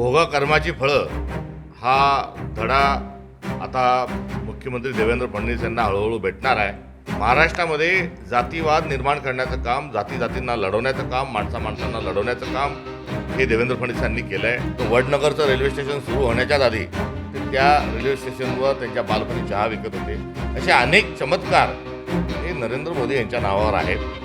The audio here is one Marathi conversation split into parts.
भोगा कर्माची फळं हा धडा आता मुख्यमंत्री देवेंद्र फडणवीस यांना हळूहळू भेटणार आहे. महाराष्ट्रामध्ये जातीवाद निर्माण करण्याचं काम जाती जातींना लढवण्याचं काम माणसा माणसांना लढवण्याचं काम हे देवेंद्र फडणवीस यांनी केलं आहे तर वडनगरचं रेल्वे स्टेशन सुरू होण्याच्याच आधी ते त्या रेल्वे स्टेशनवर त्यांच्या बालपणी चहा विकत होते. असे अनेक चमत्कार हे नरेंद्र मोदी यांच्या नावावर आहेत.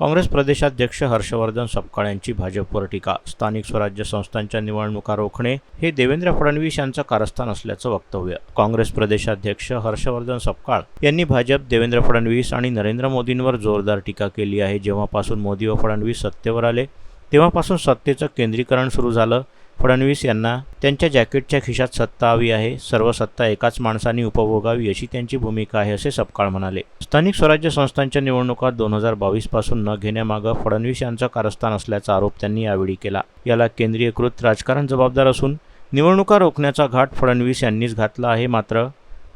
काँग्रेस प्रदेशाध्यक्ष हर्षवर्धन सपकाळ यांची भाजपवर टीका. स्थानिक स्वराज्य संस्थांच्या निवडणुका रोखणे हे देवेंद्र फडणवीस यांचं कारस्थान असल्याचं वक्तव्य. काँग्रेस प्रदेशाध्यक्ष हर्षवर्धन सपकाळ यांनी भाजप देवेंद्र फडणवीस आणि नरेंद्र मोदींवर जोरदार टीका केली आहे. जेव्हापासून मोदी व फडणवीस सत्तेवर आले तेव्हापासून सत्तेचं केंद्रीकरण सुरू झालं. फडणवीस यांना त्यांच्या जॅकेटच्या खिशात सत्ता हवी आहे. सर्व सत्ता एकाच माणसाने उपभोगावी अशी त्यांची भूमिका आहे असे सपकाळ म्हणाले. स्थानिक स्वराज्य संस्थांच्या निवडणुका दोन हजार बावीसपासून न घेण्यामागं फडणवीस यांचं कारस्थान असल्याचा आरोप त्यांनी यावेळी केला. याला केंद्रीयकृत राजकारण जबाबदार असून निवडणुका रोखण्याचा घाट फडणवीस यांनीच घातला आहे. मात्र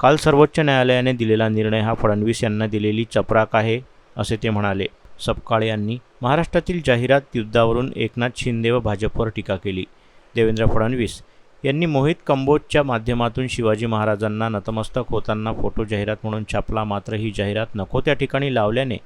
काल सर्वोच्च न्यायालयाने दिलेला निर्णय हा फडणवीस यांना दिलेली चपराक आहे असे ते म्हणाले. सपकाळ यांनी महाराष्ट्रातील जाहिरात युद्धावरून एकनाथ शिंदे व भाजपवर टीका केली. देवेंद्र फडणवीस यांनी मोहित कंबोजच्या माध्यमातून शिवाजी महाराजांना नतमस्तक होताना फोटो जाहिरात म्हणून छापला. मात्र ही जाहिरात नको त्या ठिकाणी लावल्याने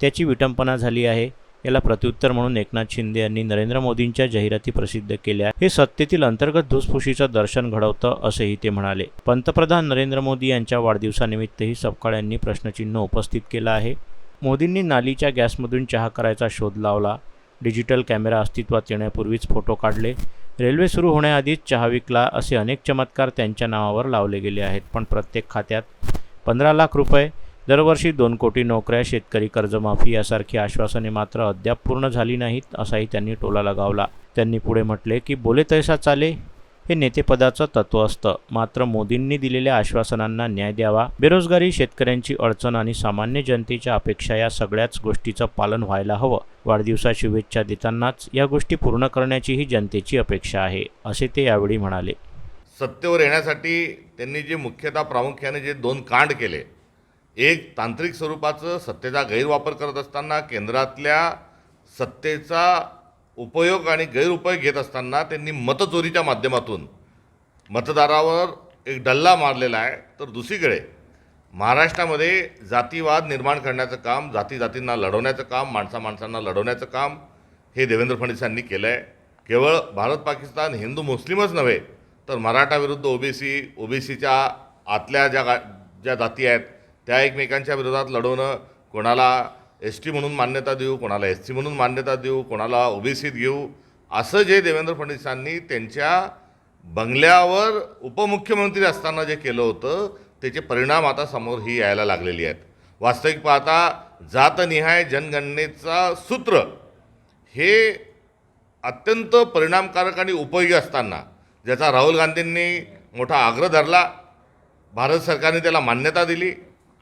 त्याची विटंपना झाली आहे. याला प्रत्युत्तर म्हणून एकनाथ शिंदे यांनी नरेंद्र मोदींच्या जाहिराती प्रसिद्ध केल्या. हे सत्तेतील अंतर्गत धुसफुशीचं दर्शन घडवतं असेही ते म्हणाले. पंतप्रधान नरेंद्र मोदी यांच्या वाढदिवसानिमित्तही सपकाळ यांनी प्रश्नचिन्ह उपस्थित केलं आहे. मोदींनी नालीच्या गॅसमधून चहा करायचा शोध लावला. डिजिटल कॅमेरा अस्तित्वात येण्यापूर्वीच फोटो काढले. रेल्वे सुरू होण्याआधीच चहा विकला असे अनेक चमत्कार त्यांच्या नावावर लावले गेले आहेत. पण प्रत्येक खात्यात पंधरा लाख रुपये दरवर्षी दोन कोटी नोकऱ्या शेतकरी कर्जमाफी यासारखी आश्वासने मात्र अद्याप पूर्ण झाली नाहीत असाही त्यांनी टोला लगावला. त्यांनी पुढे म्हटले की बोले तैसा चाले हे नेतेपदाचं तत्त्व असतं. मात्र मोदींनी दिलेल्या आश्वासनांना न्याय द्यावा बेरोजगारी शेतकऱ्यांची अडचण आणि सामान्य जनतेच्या अपेक्षा या सगळ्याच गोष्टीचं पालन व्हायला हवं. वाढदिवसा शुभेच्छा देतानाच या गोष्टी पूर्ण करण्याचीही जनतेची अपेक्षा आहे असे ते यावेळी म्हणाले. सत्तेवर येण्यासाठी त्यांनी जे मुख्यतः प्रामुख्याने जे दोन कांड केले. एक तांत्रिक स्वरूपाचं सत्तेचा गैरवापर करत असताना केंद्रातल्या सत्तेचा उपयोग आणि गैरउपयोग घेत असताना त्यांनी मतचोरीच्या माध्यमातून मतदारावर एक डल्ला मारलेला आहे. तर दुसरीकडे महाराष्ट्रामध्ये जातीवाद निर्माण करण्याचं काम जाती जातींना लढवण्याचं काम माणसा माणसांना लढवण्याचं काम हे देवेंद्र फडणवीसांनी केलं आहे केवळ भारत पाकिस्तान हिंदू मुस्लिमच नव्हे तर मराठा विरुद्ध ओबीसी ओबीसीच्या आतल्या ज्या गा ज्या जाती आहेत त्या एकमेकांच्या विरोधात लढवणं कोणाला एस टी म्हणून मान्यता देऊ कोणाला एस सी म्हणून मान्यता देऊ कोणाला ओबीसीत घेऊ असं जे देवेंद्र फडणवीसांनी त्यांच्या बंगल्यावर उपमुख्यमंत्री असताना जे केलं होतं त्याचे परिणाम आता समोर ही यायला लागलेली आहेत. वास्तविक पाहता जातनिहाय जनगणनेचा सूत्र हे अत्यंत परिणामकारक आणि उपयोगी असताना ज्याचा राहुल गांधींनी मोठा आग्रह धरला भारत सरकारने त्याला मान्यता दिली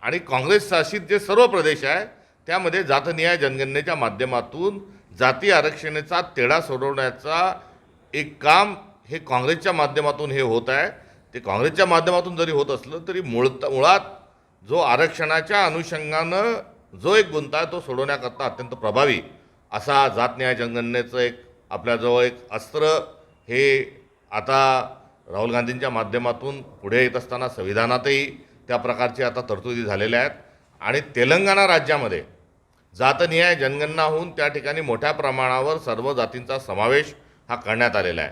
आणि काँग्रेस शासित जे सर्व प्रदेश आहे त्यामध्ये जातनिहाय जनगणनेच्या माध्यमातून जाती आरक्षणाचा तेढा सोडवण्याचा एक काम हे काँग्रेसच्या माध्यमातून हे होत आहे. ते काँग्रेसच्या माध्यमातून जरी होत असलं तरी मुळत मुळात जो आरक्षणाच्या अनुषंगानं जो एक गुंता आहे तो सोडवण्याकरता अत्यंत प्रभावी असा जातन्याय जनगणनेचं एक आपल्याजवळ एक अस्त्र हे आता राहुल गांधींच्या माध्यमातून पुढे येत असताना संविधानातही त्या प्रकारची आता तरतुदी झालेल्या आहेत. आणि तेलंगणा राज्यामध्ये जातनिहाय जनगणना होऊन त्या ठिकाणी मोठ्या प्रमाणावर सर्व जातींचा समावेश हा करण्यात आलेला आहे.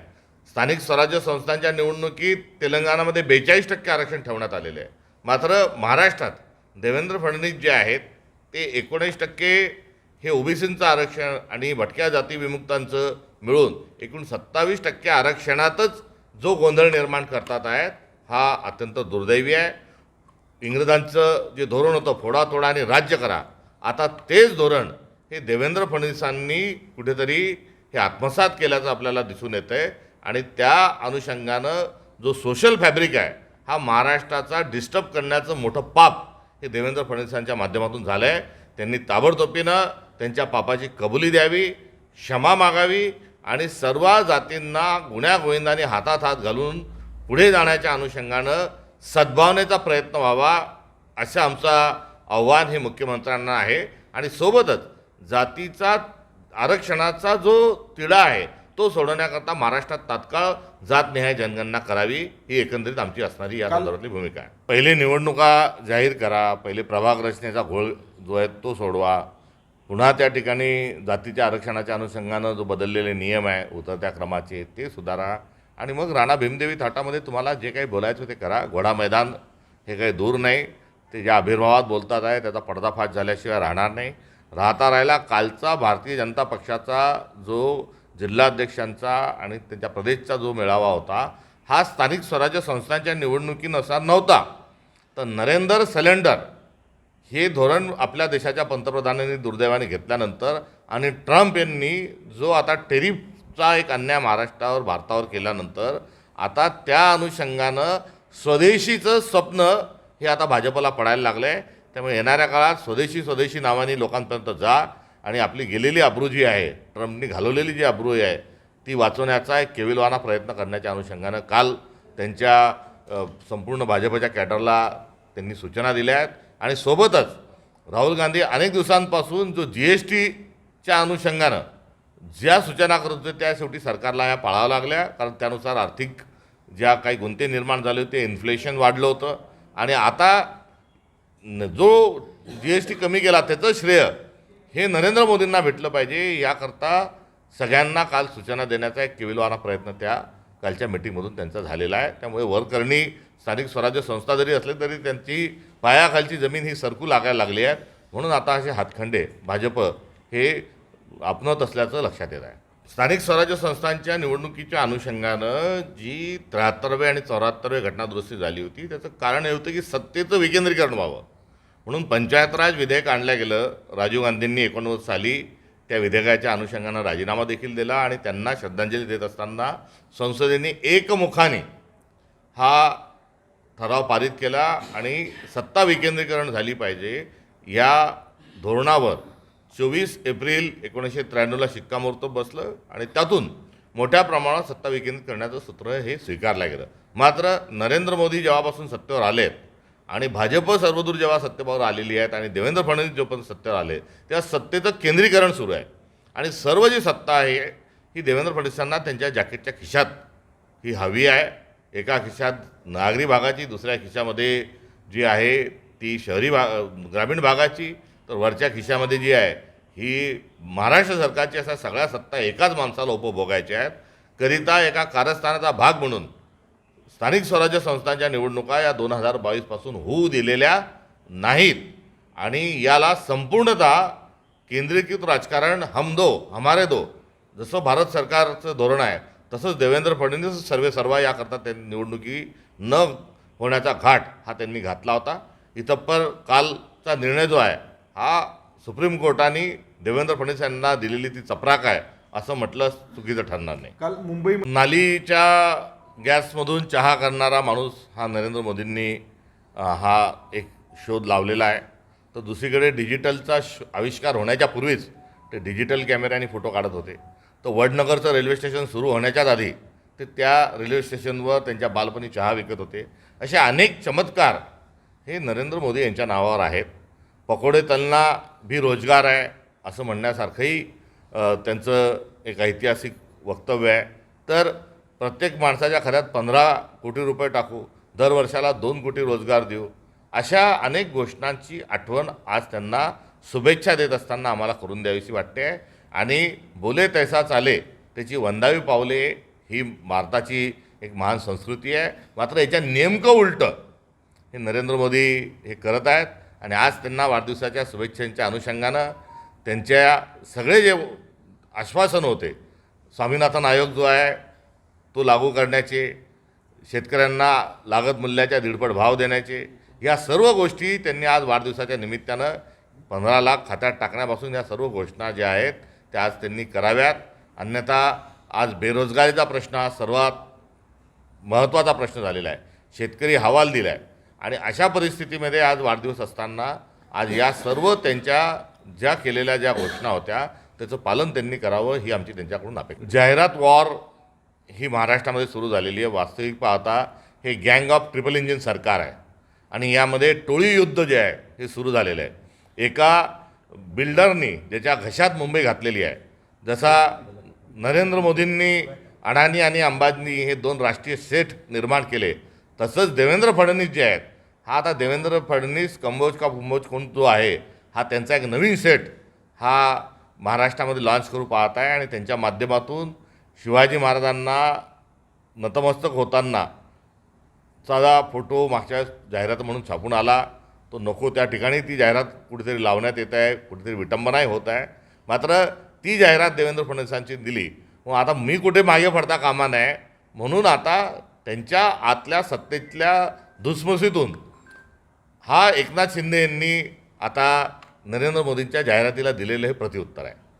स्थानिक स्वराज्य संस्थांच्या निवडणुकीत तेलंगणामध्ये बेचाळीस टक्के आरक्षण ठेवण्यात आलेले आहे. मात्र महाराष्ट्रात देवेंद्र फडणवीस जे आहेत ते एकोणीस टक्के हे ओबीसींचं आरक्षण आणि भटक्या जाती विमुक्तांचं मिळून एकूण सत्तावीस टक्के आरक्षणातच जो गोंधळ निर्माण करतात आहेत हा अत्यंत दुर्दैवी आहे. इंग्रजांचं जे धोरण होतं फोडा तोडा आणि राज्य करा आता तेच धोरण हे देवेंद्र फडणवीसांनी कुठेतरी हे आत्मसात केल्याचं आपल्याला दिसून येतं आहे आणि त्या अनुषंगानं जो सोशल फॅब्रिक आहे हा महाराष्ट्राचा डिस्टर्ब करण्याचं मोठं पाप हे देवेंद्र फडणवीसांच्या माध्यमातून झालं आहे त्यांनी ताबडतोबीनं त्यांच्या पापाची कबुली द्यावी क्षमा मागावी आणि सर्व जातींना गुण्यागोविंदाने हातात हात घालून पुढे जाण्याच्या अनुषंगानं सद्भावनेचा प्रयत्न व्हावा असं आमचा आव्हान हे मुख्यमंत्र्यांना आहे. आणि सोबतच जातीचा आरक्षणाचा जो तिढा आहे तो सोडवण्याकरता महाराष्ट्रात तात्काळ जातनिहाय जनगणना करावी ही एकंदरीत आमची असणारी या संदर्भातली भूमिका आहे. पहिले निवडणुका जाहीर करा पहिले प्रभाग रचनेचा घोळ जो आहे तो सोडवा. पुन्हा त्या ठिकाणी जातीच्या आरक्षणाच्या अनुषंगानं जो बदललेले नियम आहे उतरत्या क्रमाचे ते सुधारा. आणि मग राणा भीमदेवी थाटामध्ये तुम्हाला जे काही बोलायचं ते करा. घोडा मैदान हे काही दूर नाही. ते ज्या आविर्भावात बोलतात आहे त्याचा पडदाफाश झाल्याशिवाय राहणार नाही. राहता राहिला कालचा भारतीय जनता पक्षाचा जो जिल्हाध्यक्षांचा आणि त्यांच्या प्रदेशचा जो मेळावा होता हा स्थानिक स्वराज्य संस्थांच्या निवडणुकीनुसार नव्हता. तर नरेंद्र सिलेंडर हे धोरण आपल्या देशाच्या पंतप्रधानांनी दुर्दैवाने घेतल्यानंतर आणि ट्रम्प यांनी जो आता टेरिफचा एक अन्याय महाराष्ट्रावर भारतावर केल्यानंतर आता त्या अनुषंगानं स्वदेशीचं स्वप्न हे आता भाजपला पडायला लागलं आहे त्यामुळे येणाऱ्या काळात स्वदेशी स्वदेशी नावाने लोकांपर्यंत जा आणि आपली गेलेली अब्रू जी आहे ट्रम्पनी घालवलेली जी अब्रू आहे ती वाचवण्याचा एक केविलवाना प्रयत्न करण्याच्या अनुषंगानं काल त्यांच्या संपूर्ण भाजपच्या कॅडरला त्यांनी सूचना दिल्या आहेत. आणि सोबतच राहुल गांधी अनेक दिवसांपासून जो जी एस टीच्या अनुषंगानं ज्या सूचना करत होते त्या शेवटी सरकारला या पाळाव्या लागल्या. कारण त्यानुसार आर्थिक ज्या काही गुंते निर्माण झाले होते इन्फ्लेशन वाढलं होतं. आणि आता जो जी एस टी कमी केला त्याचं श्रेय हे नरेंद्र मोदींना भेटलं पाहिजे याकरता सगळ्यांना काल सूचना देण्याचा एक केविलवाना प्रयत्न त्या कालच्या मिटिंगमधून त्यांचा झालेला आहे. त्यामुळे वरकरणी स्थानिक स्वराज्य संस्था जरी असले तरी त्यांची पायाखालची जमीन ही सरकू लागायला लागली आहे. म्हणून आता असे हातखंडे भाजप हे आपणत असल्याचं लक्षात येत आहे. स्थानिक स्वराज्य संस्थांच्या निवडणुकीच्या अनुषंगानं जी त्र्याहत्तरवे आणि चौऱ्याहत्तरवे घटनादुरुस्ती झाली होती त्याचं कारण हे होतं की सत्तेचं विकेंद्रीकरण व्हावं. म्हणून पंचायत राज विधेयक आणलं गेलं राजीव गांधींनी एकोणनव्वद साली त्या विधेयकाच्या अनुषंगानं राजीनामा देखील दिला आणि त्यांना श्रद्धांजली देत असताना संसदेने एकमुखाने हा ठराव पारित केला आणि सत्ता विकेंद्रीकरण झाली पाहिजे या धोरणावर चोवीस एप्रिल एकोणीसशे त्र्याण्णवला शिक्कामोर्तब बसलं आणि त्यातून मोठ्या प्रमाणात सत्ता विकेंद्रित करण्याचं सूत्र हे स्वीकारलं गेलं. मात्र नरेंद्र मोदी जेव्हापासून सत्तेवर आलेत आणि भाजप सर्वदूर जेव्हा सत्तेवर आलेली आहेत आणि देवेंद्र फडणवीस जोपर्यंत सत्तेवर आले तेव्हा सत्तेचं केंद्रीकरण सुरू आहे. आणि सर्व जी सत्ता आहे ही देवेंद्र फडणवीसांना त्यांच्या जॅकेटच्या खिशात ही हवी आहे. एका खिशात नागरी भागाची दुसऱ्या खिशामध्ये जी आहे ती शहरी भा ग्रामीण भागाची तर वरच्या खिशामध्ये जी आहे ही महाराष्ट्र सरकारची अशा सगळ्या सत्ता एकाच माणसाला उपभोगायच्या आहेत करिता एका कारस्थानाचा भाग म्हणून स्थानिक स्वराज्य संस्थांच्या निवडणुका या दोन हजार बावीसपासून होऊ दिलेल्या नाहीत. आणि याला संपूर्णतः केंद्रीकृत राजकारण हम दो हमारे दो जसं भारत सरकारचं धोरण आहे तसंच देवेंद्र फडणवीस सर्वे सर्वा याकरता त्यांनी निवडणुकी न होण्याचा घाट हा त्यांनी घातला होता. इतप्पर कालचा निर्णय जो आहे हा सुप्रीम कोर्टाने देवेंद्र फडणवीस यांना दिलेली ती चपराक आहे असं म्हटलं चुकीचं ठरणार नाही. काल मुंबई नालीच्या गॅसमधून चहा करणारा माणूस हा नरेंद्र मोदींनी हा एक शोध लावलेला आहे. तर दुसरीकडे डिजिटलचा श आविष्कार होण्याच्या पूर्वीच ते डिजिटल कॅमेऱ्याने फोटो काढत होते. तर वडनगरचं रेल्वे स्टेशन सुरू होण्याच्याच आधी ते त्या रेल्वे स्टेशनवर त्यांच्या बालपणी चहा विकत होते. असे अनेक चमत्कार हे नरेंद्र मोदी यांच्या नावावर आहेत. पकोडे तलना भी रोजगार आहे असं म्हणण्यासारखंही त्यांचं एक ऐतिहासिक वक्तव्य आहे. तर प्रत्येक माणसाच्या खात्यात पंधरा कोटी रुपये टाकू दर वर्षाला दोन कोटी रोजगार देऊ अशा अनेक घोषणांची आठवण आज त्यांना शुभेच्छा देत असताना आम्हाला करून द्यावीशी वाटते. आणि बोले तैसा चाले त्याची वंदावी पावले ही भारताची एक महान संस्कृती आहे. मात्र याच्या नेमकं उलटं हे नरेंद्र मोदी हे करत आहेत. आणि आज त्यांना वाढदिवसाच्या शुभेच्छांच्या अनुषंगानं त्यांच्या सगळे जे आश्वासन होते स्वामीनाथन आयोग जो आहे तो लागू करण्याचे शेतकऱ्यांना लागत मूल्याच्या दीडपट भाव देण्याचे या सर्व गोष्टी त्यांनी आज वाढदिवसाच्या निमित्तानं पंधरा लाख खात्यात टाकण्यापासून या सर्व घोषणा ज्या आहेत त्या आज त्यांनी कराव्यात. अन्यथा आज बेरोजगारीचा प्रश्न हा सर्वात महत्त्वाचा प्रश्न झालेला आहे. शेतकरी हवाल दिला आहे आणि अशा परिस्थितीमध्ये आज वाढदिवस असताना आज या सर्व त्यांच्या ज्या केलेल्या ज्या घोषणा होत्या त्याचं पालन त्यांनी करावं ही आमची त्यांच्याकडून अपेक्षा जाहिरात वॉर ही महाराष्ट्रामध्ये सुरू झालेली आहे. वास्तविक पाहता हे गँग ऑफ ट्रिपल इंजिन सरकार आहे. आणि यामध्ये टोळी युद्ध जे आहे हे सुरू झालेलं आहे. एका बिल्डरनी ज्याच्या घशात मुंबई घातलेली आहे जसा नरेंद्र मोदींनी अडाणी आणि अंबानी हे दोन राष्ट्रीय सेट निर्माण केले तसंच देवेंद्र फडणवीस जे आहेत हा आता देवेंद्र फडणवीस कंबोज का कुंभोज कोण जो आहे हा त्यांचा एक नवीन सेट हा महाराष्ट्रामध्ये लॉन्च करू पाहत आहे आणि त्यांच्या माध्यमातून शिवाजी महाराजांना नतमस्तक होताना साधा फोटो मागच्या जाहिरात म्हणून छापून आला. तो नको त्या ठिकाणी ती जाहिरात कुठेतरी लावण्यात येत आहे कुठेतरी विटंबनाही होत आहे. मात्र ती जाहिरात देवेंद्र फडणवीसांची दिली. मग आता मी कुठे मागे पडता कामा नये म्हणून आता त्यांच्या आतल्या सत्तेतल्या धुसमुसीतून हा एकनाथ शिंदे यांनी आता नरेंद्र मोदींच्या जाहिरातीला दिलेलं हे प्रत्युत्तर आहे.